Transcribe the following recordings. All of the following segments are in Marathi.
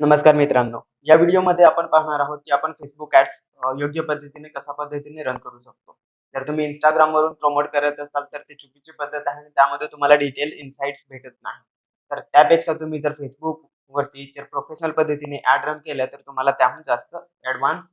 नमस्कार मित्रांनो. या व्हिडिओमध्ये आपण पाहणार आहोत, की आपण फेसबुक ऍड्स योग्य पद्धतीने कशा पद्धतीने रन करू शकतो. जर तुम्ही इंस्टाग्रामवरून प्रमोट करत असाल, तर ती चुकीची पद्धत आहे आणि त्यामध्ये तुम्हाला डिटेल इनसाइट्स भेटत नाही. तर त्यापेक्षा तुम्ही जर फेसबुक वरती जर प्रोफेशनल पद्धतीने ऍड रन केल्या, तर तुम्हाला त्याहून जास्त ऍडव्हान्स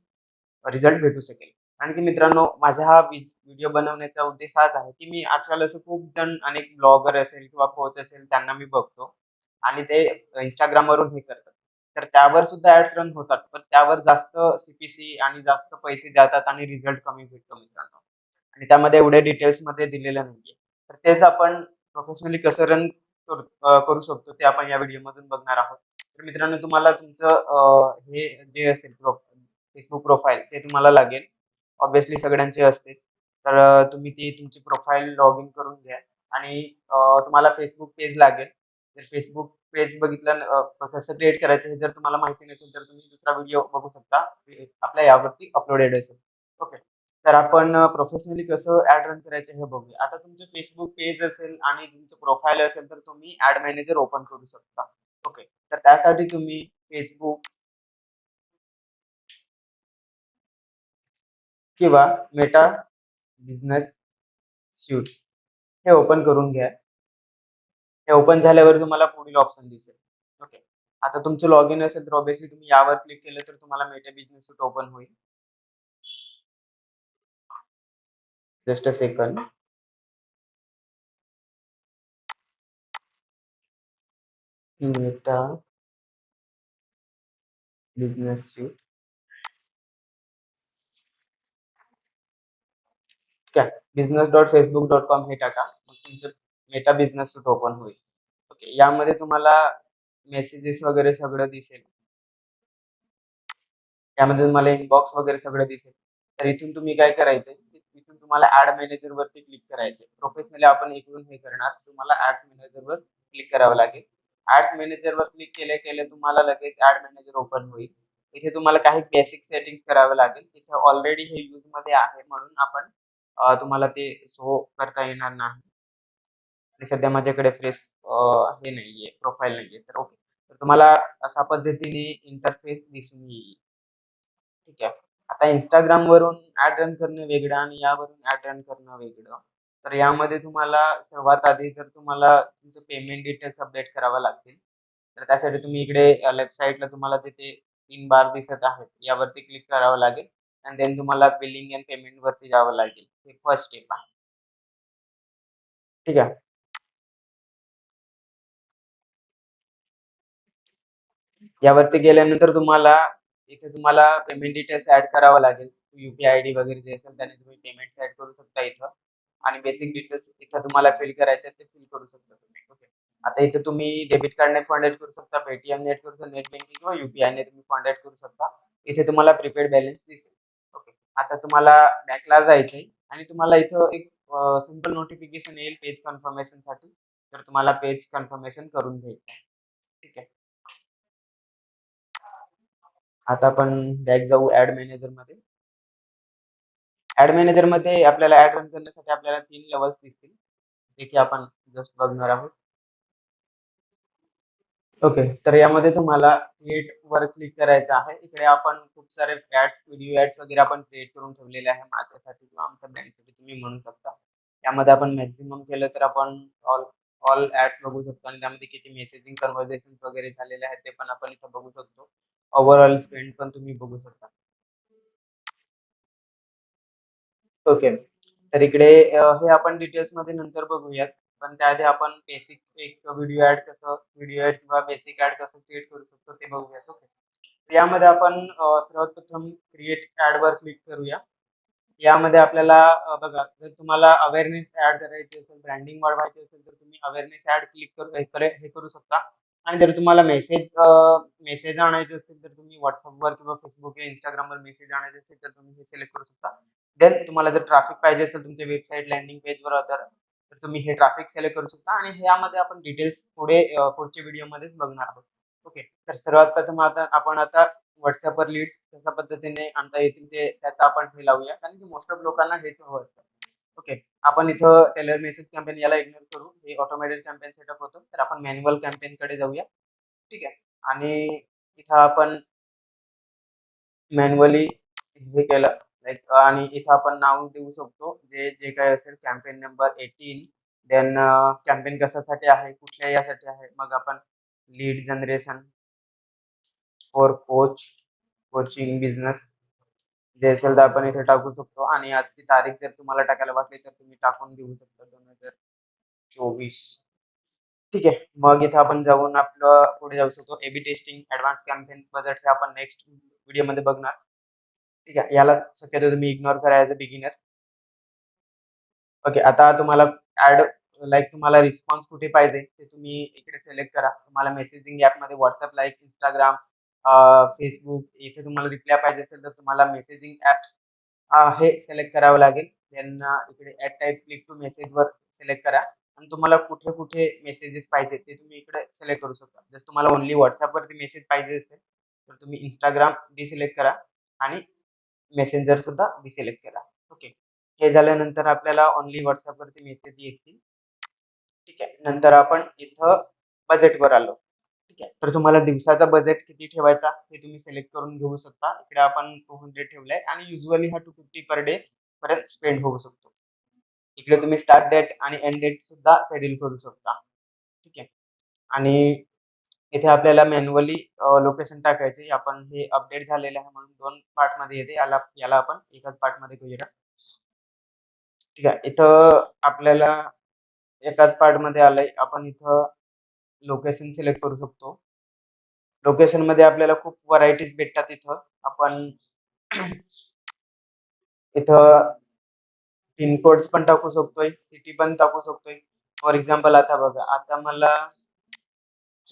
रिझल्ट भेटू शकेल. कारण की मित्रांनो, माझा हा व्हिडिओ बनवण्याचा उद्देश हाच आहे, की मी आजकाल असं खूप जण अनेक ब्लॉगर असेल किंवा कोच असेल त्यांना मी बघतो आणि ते इंस्टाग्रामवरून हे करतात. तर त्यावर सुद्धा ऍड्स रन होतात. पण त्यावर जास्त सी आणि जास्त पैसे जातात आणि रिझल्ट कमी भेटतो मित्रांनो. आणि त्यामध्ये एवढे डिटेल्समध्ये दिलेलं नाहीये. तर तेच आपण प्रोफेशनली कसं रन करू करू शकतो ते आपण या व्हिडिओमधून बघणार आहोत. तर मित्रांनो तुम्हाला तुमचं हे जे असेल प्रो प्रोफाईल ते तुम्हाला लागेल. ऑब्व्हियसली सगळ्यांचे असतेच. तर तुम्ही ती तुमची प्रोफाईल लॉग इन करून घ्या आणि तुम्हाला फेसबुक पेज लागेल. तर फेसबुक पेज बघितलं कसं क्रिएट करायचं हे जर तुम्हाला माहिती नसेल, तर तुम्ही दुसरा व्हिडिओ बघू शकता. आपल्या यावरती अपलोडेड असेल. ओके. तर आपण प्रोफेशनली कसं ॲड रन करायचं हे बघूया. आता तुमचं फेसबुक पेज असेल आणि तुमचं प्रोफाइल असेल, तर तुम्ही ॲड मॅनेजर ओपन करू शकता. ओके. तर त्यासाठी तुम्ही फेसबुक किंवा मेटा बिझनेस सूट हे ओपन करून घ्या. हे ओपन झाल्यावर तुम्हाला पुढील ऑप्शन दिसेल. ओके. आता तुमचं लॉग इन असेल तर ऑब्विसली तुम्ही यावर क्लिक केलं तर तुम्हाला मेटा बिझनेस सूट ओपन होईल. Just a second. Meta business suite. Facebook dot com हे टाका. मग तुमचं मेटा बिझनेस सुद्धा ओपन होईल. ओके. यामध्ये तुम्हाला मेसेजेस वगैरे सगळं दिसेल. त्यामध्ये तुम्हाला इनबॉक्स वगैरे सगळं दिसेल. तर इथून तुम्ही काय करायचं इथून तुम्हाला ऍड मॅनेजर वरती क्लिक करायचे प्रोफेशनली आपण इकडून हे करणार. तुम्हाला ऍड्स मॅनेजर वर क्लिक करावं लागेल. ऍड्स मॅनेजर वर क्लिक केले केले तुम्हाला लगेच ऍड मॅनेजर ओपन होईल. इथे तुम्हाला काही बेसिक सेटिंग करावे लागेल. इथे ऑलरेडी हे यूजमध्ये आहे म्हणून आपण तुम्हाला ते शो करता येणार नाही. आणि सध्या माझ्याकडे फ्रेश हे नाहीये, प्रोफाईल नाहीये. तर ओके. तर तुम्हाला अशा पद्धतीने इंटरफेस दिसून येईल. ठीक आहे. आता Instagramवरून ॲड रन करणं वेगळं आणि यावरून ॲड रन करणं वेगळं. तर यामध्ये तुम्हाला सर्वात आधी तर तुम्हाला तुमचं पेमेंट डिटेल्स अपडेट करावं लागतील. तर त्यासाठी तुम्ही इकडे वेबसाईटला तुम्हाला तिथे तीन बार दिसत आहेत. यावरती क्लिक करावं लागेल आणि देन तुम्हाला बिलिंग एंड पेमेंटवरती जावं लागेल. हे फर्स्ट स्टेप आहे. ठीक आहे. यावरती गेल्यानंतर तुम्हाला इथे तुम्हाला पेमेंट डिटेल्स ऍड करावं लागेल. युपीआय आय आयडी वगैरे जे असेल त्याने तुम्ही पेमेंट ऍड करू शकता इथं आणि बेसिक डिटेल्स इथं तुम्हाला फिल करायचे ते फिल करू शकता तुम्ही. ओके. आता इथे तुम्ही डेबिट कार्डने फंड ऍड करू शकता, पेटीएम नेट करू शकता, नेट बँकिंग किंवा यू-पी-आयने तुम्ही फंड ऍड करू शकता. इथे तुम्हाला प्रीपेड बॅलन्स दिसेल. ओके. आता तुम्हाला बँकला जायचंय आणि तुम्हाला इथं एक अ, सिंपल नोटिफिकेशन येईल पेज कन्फर्मेशनसाठी. तर तुम्हाला पेज कन्फर्मेशन करून घ्यायचं ठीक आहे. आता आपण बॅक जाऊ ॲड मॅनेजरमध्ये. मॅनेजर मॅनेजरमध्ये आपल्याला ऍड रन करण्यासाठी आपल्याला तीन लेवल्स दिसतील. जे की आपण जस्ट बघणार आहोत. ओके. तर यामध्ये तुम्हाला क्रिएट वर क्लिक करायचं आहे. इकडे आपण खूप सारे ऍड्स व्हिडिओ ऍड्स वगैरे आपण क्रिएट करून ठेवलेले आहे माझ्यासाठी किंवा आमच्या ब्रँडसाठी तुम्ही म्हणू शकता. यामध्ये आपण मॅक्झिमम केलं तर आपण ऑल ऑल ऍड बघू शकतो आणि त्यामध्ये किती मेसेजिंग कन्व्हर्सेशन वगैरे झालेले आहेत ते पण आपण इथं बघू शकतो. ओव्हरऑल स्पेंड पण तुम्ही बघू शकता. ओके. तर इकडे हे आपण डिटेल्समध्ये नंतर बघूयात. पण त्याआधी आपण बेसिक एक व्हिडिओ ऍड कसं व्हिडिओ ॲड किंवा बेसिक ऍड कसं क्रिएट करू शकतो ते बघूयात. ओके. यामध्ये आपण सर्वात प्रथम क्रिएट ॲडवर क्लिक करूया. यामध्ये आपल्याला बघा जर तुम्हाला अवेअरनेस ऍड करायची असेल, ब्रँडिंग वाढवायची असेल, तर तुम्ही अवेअरनेस ऍड क्लिक करू हे करू शकता. आणि जर तुम्हाला मेसेज मेसेज आणायचे असतील, तर तुम्ही व्हॉट्सअपवर किंवा फेसबुक या इंस्टाग्रामवर मेसेज आणायचे असेल, तर तुम्ही हे सिलेक्ट करू शकता. देन तुम्हाला जर ट्रॅफिक पाहिजे असेल तुमच्या वेबसाईट लँडिंग पेजवर अदर तर तुम्ही हे ट्रॅफिक सिलेक्ट करू शकता आणि ह्यामध्ये आपण डिटेल्स पुढे पुढच्या व्हिडिओमध्येच बघणार आहोत. ओके. तर सर्वात प्रथम आता आपण आता व्हॉट्सअपवर लीड कशा पद्धतीने आणता येतील ते त्याचा आपण हे लावूया. कारण की मोस्ट ऑफ लोकांना हेच हवं असतं. ओके. आपण इथं टेलर मेसेज कॅम्पेन याला इग्नोर करू. हे ऑटोमॅटिक कॅम्पेन सेटअप होतो तर आपण मॅन्युअल कॅम्पेनकडे जाऊया. ठीक आहे. आणि इथं आपण मॅन्युअली हे केलं लाईक आणि इथं आपण नाव देऊ शकतो जे जे काय असेल कॅम्पेन नंबर 18 देन कॅम्पेन कशासाठी आहे, कुठल्या यासाठी आहे. मग आपण lead generation for coach, coaching business जे असेल तर आपण इथे टाकू शकतो आणि आजची तारीख जर तुम्हाला टाकायला वाटली तर तुम्ही टाकून घेऊ शकता 2024. ठीक आहे. मग इथे आपण जाऊन आपलं पुढे जाऊ शकतो. A B testing, advance campaign budget हे आपण नेक्स्ट व्हिडिओमध्ये बघणार. ठीक आहे. याला शक्यतो तुम्ही इग्नोर करा ॲज अ बिगिनर. ओके. आता तुम्हाला ॲड लाईक तुम्हाला रिस्पॉन्स कुठे पाहिजे ते तुम्ही इकडे सिलेक्ट करा. तुम्हाला मेसेजिंग ॲपमध्ये व्हॉट्सअप लाईक इंस्टाग्राम फेसबुक इथे तुम्हाला रिप्लाय पाहिजे असेल तर तुम्हाला मेसेजिंग ॲप्स हे सिलेक्ट करावं लागेल. त्यांना इकडे ऍट टाइप क्लिक टू मेसेजवर सिलेक्ट करा आणि तुम्हाला कुठे-कुठे मेसेजेस पाहिजे ते तुम्ही इकडे सिलेक्ट करू शकता. जर तुम्हाला ओन्ली व्हॉट्सअपवरती मेसेज पाहिजे असेल तर तुम्ही इंस्टाग्राम डिसिलेक्ट करा आणि मेसेंजर सुद्धा डिसिलेक्ट करा. ओके. हे झाल्यानंतर आपल्याला ओन्ली व्हॉट्सअपवरती मेसेज येतील. ठीक आहे. नंतर आपण इथं बजेटवर आलो. ठीक आहे. तर तुम्हाला दिवसाचा बजेट किती ठेवायचा हे तुम्ही सिलेक्ट करून घेऊ शकता. इकडे आपण 200 ठेवलंय आणि युजुअली हा 250 पर डे पर्यंत स्पेंड होऊ शकतो. इकडे तुम्ही स्टार्ट डेट आणि एंड डेट सुद्धा शेड्यूल करू शकता. ठीक आहे. आणि इथे आपल्याला मॅन्युअली लोकेशन टाकायचे. आपण हे अपडेट झालेलं आहे म्हणून 2 पार्टमध्ये येते. याला याला आपण एकाच पार्टमध्ये घेऊया ठीक आहे. इथं आपल्याला एकाच पार्टमध्ये आलंय. आपण इथं लोकेशन सिलेक्ट करू शकतो. लोकेशनमध्ये आपल्याला खूप व्हरायटीज भेटतात इथं. आपण इथं पिनकोड्स पण टाकू शकतोय, सिटी पण टाकू शकतोय. फॉर एक्झाम्पल आता बघा, आता मला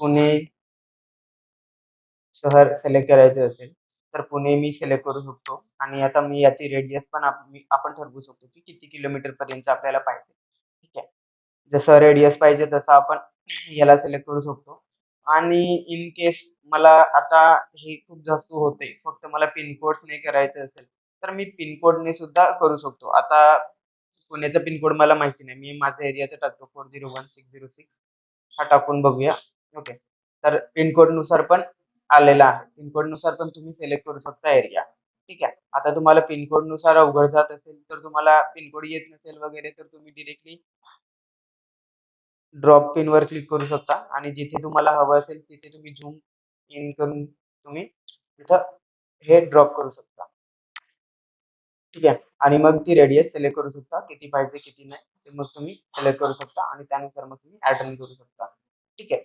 पुणे शहर सिलेक्ट करायचं असेल, तर पुणे मी सिलेक्ट करू शकतो आणि आता मी याची रेडियस पण आपण ठरवू शकतो, की किती किलोमीटर पर्यंत आपल्याला पाहिजे. ठीक आहे. जसं रेडियस पाहिजे तसं आपण याला सिलेक्ट करू शकतो आणि इन केस मला आता हे खूप जास्त होते फक्त मला पिन नाही करायचं असेल, तर मी पिनकोडने सुद्धा करू शकतो. आता पुण्याचा पिनकोड मला माहिती नाही. मी माझ्या एरियाचा टाकतो 401606 हा टाकून बघूया. ओके. तर पिनकोडनुसार पण आलेला आहे. पिनकोडनुसार पण तुम्ही सिलेक्ट करू शकता एरिया. ठीक आहे. आता तुम्हाला पिनकोडनुसार अवघड जात असेल, तर तुम्हाला पिन कोड येत नसेल वगैरे तर तुम्ही डिरेक्टली ड्रॉप पिनवर क्लिक करू शकता आणि जिथे तुम्हाला हवं असेल तिथे तुम्ही झूम इन करून तुम्ही तिथं हे ड्रॉप करू शकता. ठीक आहे. आणि मग ती रेडियस सिलेक्ट करू शकता. किती पाहिजे, किती नाही. ते मग तुम्ही सिलेक्ट करू शकता आणि त्यानुसार मग तुम्ही अटेंड करू शकता. ठीक आहे.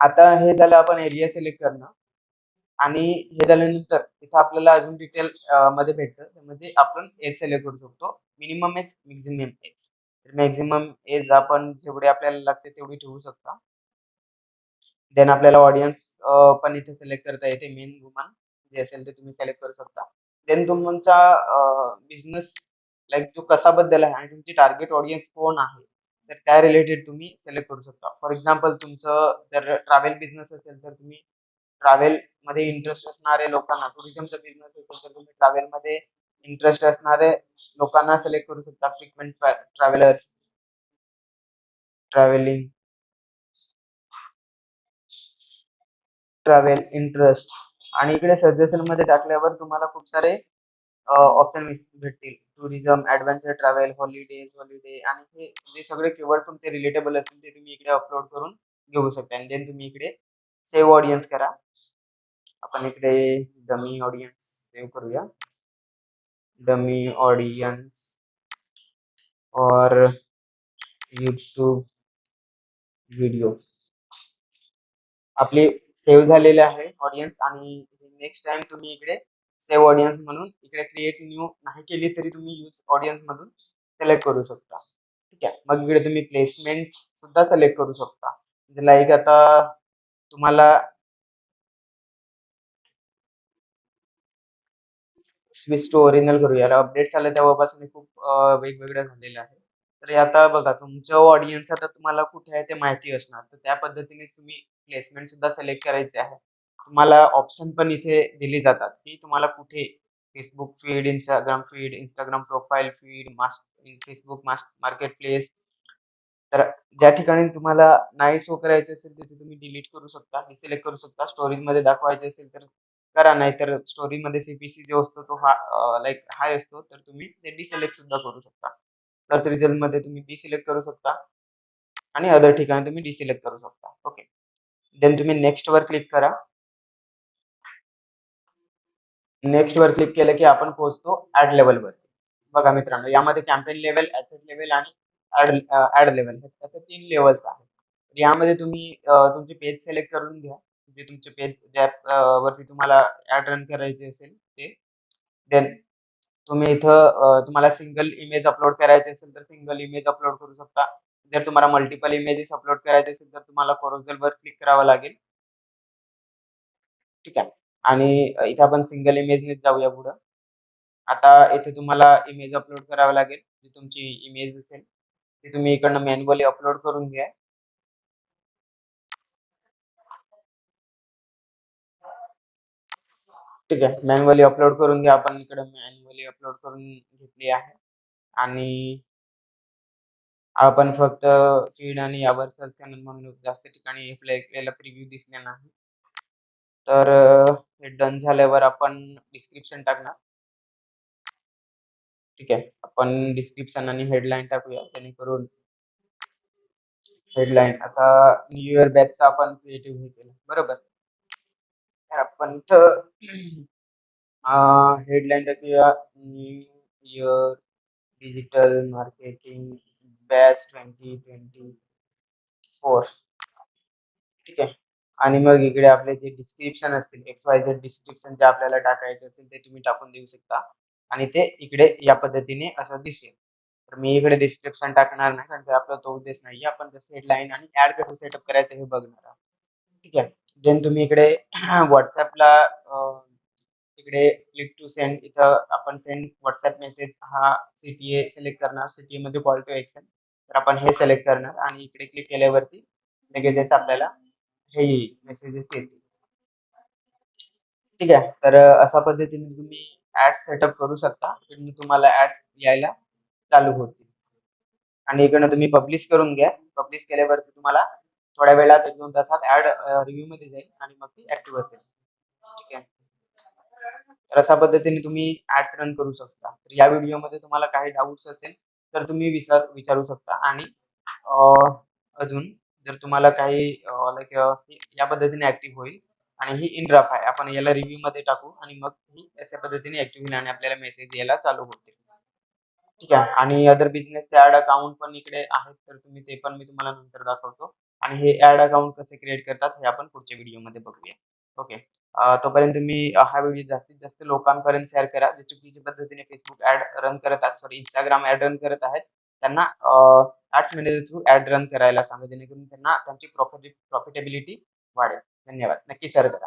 आता हे झालं आपण एरिया सिलेक्ट करणं आणि हे झाल्यानंतर तिथं आपल्याला अजून डिटेल मध्ये भेटतं. त्यामध्ये आपण एज सिलेक्ट करू शकतो. Minimum age, maximum age. तर मॅक्झिमम एज आपण जेवढी आपल्याला लागते तेवढी ठेवू शकता. देन आपल्याला ऑडियन्स पण इथे सिलेक्ट करता येते. मेन वुमन जे असेल ते तुम्ही सिलेक्ट करू शकता. देन तुमचा बिझनेस लाइक जो कसाबद्दल आहे आणि तुमची टार्गेट ऑडियन्स कोण आहे, तर त्या रिलेटेड तुम्ही सिलेक्ट करू शकता. फॉर एक्झाम्पल तुमचं जर ट्रॅव्हल बिझनेस असेल, तर तुम्ही ट्रॅव्हलमध्ये इंटरेस्ट असणारे लोकांना टुरिझमचा बिझनेस असेल, तर तुम्ही ट्रॅव्हलमध्ये इंटरेस्ट असणारे लोकांना सिलेक्ट करू शकता. Frequent travellers. Travelling. Travel interest आणि इकडे सजेशनमध्ये टाकल्यावर तुम्हाला खूप सारे ऑप्शन भेटतील. Tourism, adventure travel, holidays, holiday आणि हे जे सगळे कीवर्ड तुमचे रिलेटेबल असतील ते तुम्ही इकडे अपलोड करून घेऊ शकता आणि देन तुम्ही इकडे सेव्ह ऑडियन्स करा. आपण इकडे डमी ऑडियन्स सेव्ह करूया. डमी ऑडियन्स और यूट्यूब व्हिडिओ. आपले सेव्ह झालेले आहे ऑडियन्स आणि नेक्स्ट टाइम तुम्ही इकडे सेव्ह ऑडियन्स म्हणून इकडे क्रिएट न्यू नाही केली तरी तुम्ही यूज ऑडियन्स मधून सिलेक्ट करू शकता. ठीक आहे. मग इकडे तुम्ही प्लेसमेंट सुद्धा सिलेक्ट करू शकता. म्हणजे लाईक लाइक आता तुम्हाला स्विच टू ओरिजिनल करूया. याला अपडेट झालं तेव्हापासून खूप वेगवेगळ्या झालेल्या झालेलं आहे. तर आता बघा तुमचं ऑडियन्स आता तुम्हाला कुठे आहे ते माहिती असणार. तर त्या पद्धतीने तुम्ही प्लेसमेंट सुद्धा सिलेक्ट करायचे आहे. तुम्हाला ऑप्शन पण इथे दिले जातात, की तुम्हाला कुठे Facebook feed, Instagram feed, Instagram profile feed, मास्ट फेसबुक मास्ट मार्केट प्लेस तर ज्या ठिकाणी तुम्हाला नाही शो करायचं असेल तिथे तुम्ही डिलीट करू शकता, डिसिलेक्ट करू शकता. स्टोरेजमध्ये दाखवायचे असेल तर करा, नाहीतर स्टोरीमध्ये सीपीसी जो असतो तो हा लाईक हाय असतो, तर तुम्ही ते डिसिलेक्ट सुद्धा करू शकता. सर्च रिझल्टमध्ये तुम्ही डिसिलेक्ट करू शकता आणि अदर ठिकाणी तुम्ही डिसिलेक्ट करू शकता. ओके. देन तुम्ही नेक्स्टवर क्लिक करा. नेक्स्टवर क्लिक केलं की आपण पोहोचतो ऍड लेव्हलवर. बघा मित्रांनो, यामध्ये कॅम्पेन लेवल ऍसेट लेवल आणि ऍड लेवल लेव्हल असे तीन लेवल्स आहेत. यामध्ये तुम्ही तुमची तुमचे पेज सिलेक्ट करून घ्या. जे तुमचे पेज ज्या वरती तुम्हाला ॲड रन करायचे असेल ते. देन तुम्ही इथं तुम्हाला सिंगल इमेज अपलोड करायची असेल तर सिंगल इमेज अपलोड करू शकता. जर तुम्हाला मल्टिपल इमेजेस अपलोड करायचे असेल तर तुम्हाला Carouselवर क्लिक करावं लागेल. ठीक आहे. आणि इथं इथे आपण सिंगल इमेजने जाऊया पुढं. आता इथे तुम्हाला इमेज अपलोड करावं लागेल. जी तुमची इमेज असेल, ती तुम्ही इकडनं मॅन्युअली अपलोड करून घ्या. ठीक आहे. मॅन्युअली अपलोड करून घ्या. आपण इकडे मॅन्युअली अपलोड करून घेतली आहे. आणि आपण फक्त फीड आणि यावर सर्च करणार म्हणून जास्त ठिकाणी आपल्याला प्रिव्ह्यू दिसले नाही. तर हे डन झाल्यावर आपण डिस्क्रिप्शन टाकणार. ठीक आहे. आपण डिस्क्रिप्शन आणि हेडलाईन टाकूया जेणेकरून हेडलाईन आता न्यू इयर बॅचचा आपण क्रिएटिव्ह हे केलं, बरोबर. पंथ हेडलाईन टाकूया new year digital marketing batch 2024. ठीक आहे. आणि मग इकडे आपले जे डिस्क्रिप्शन असतील, एक्स-वाय-झेड डिस्क्रिप्शन जे आपल्याला टाकायचे असेल ते तुम्ही टाकून देऊ शकता. आणि ते इकडे या पद्धतीने असं दिसेल. तर मी इकडे डिस्क्रिप्शन टाकणार नाही कारण ते आपला तो उद्देश नाहीये. आपण जसं हेडलाईन आणि ऍड कसं सेटअप करायचं हे बघणार आहोत. ठीक आहे. देन तुम्ही इकडे व्हॉट्सअपला इकडे क्लिक टू सेंड इथं आपण सेंड व्हॉट्सअप मेसेज हा सी-टी-ए सिलेक्ट करणार. सी-टी-एमध्ये कॉल टू एक्शन. तर आपण हे सिलेक्ट करणार आणि इकडे क्लिक केल्यावरती लगेचच आपल्याला हे येईल, मेसेजेस येतील. ठीक आहे. तर अशा पद्धतीने तुम्ही ॲड सेटअप करू शकता. इकडनं तुम्हाला ऍड यायला चालू होतील. आणि इकडनं तुम्ही पब्लिश करून घ्या. पब्लिश केल्यावरती तुम्हाला थोड्या वेळात 1-2 तासात ऍड रिव्ह्यू मध्ये जाईल आणि मग ती ऍक्टिव्ह असेल. ठीक आहे. तर अशा पद्धतीने तुम्ही ऍड रन करू शकता. तर या व्हिडिओमध्ये तुम्हाला काही डाऊट्स असेल तर तुम्ही विचार विचारू शकता आणि अजून जर तुम्हाला काही लाईक या पद्धतीने ऍक्टिव्ह होईल आणि ही इन रफ आहे. आपण याला रिव्ह्यू मध्ये टाकू आणि मग ही अशा पद्धतीने ऍक्टिव्ह होईल आणि आपल्याला मेसेज यायला चालू होते ठीक आहे. आणि अदर बिझनेसचे ऍड अकाउंट पण इकडे आहेत. तर तुम्ही ते पण मी तुम्हाला नंतर दाखवतो. आणि हे ॲड अकाउंट कसे क्रिएट करतात हे आपण पुढच्या व्हिडिओमध्ये बघूया. ओके. तोपर्यंत तुम्ही हा व्हिडिओ जास्तीत जास्त लोकांपर्यंत शेअर करा. जे चुकीच्या पद्धतीने फेसबुक ॲड रन करत आहेत, सॉरी इंस्टाग्राम ॲड रन करत आहेत. त्यांना अ, ads manager through ad run करायला सांगा. जेणेकरून त्यांना त्यांची प्रॉफिट प्रॉफिटेबिलिटी वाढेल. धन्यवाद. नक्की शेअर करा.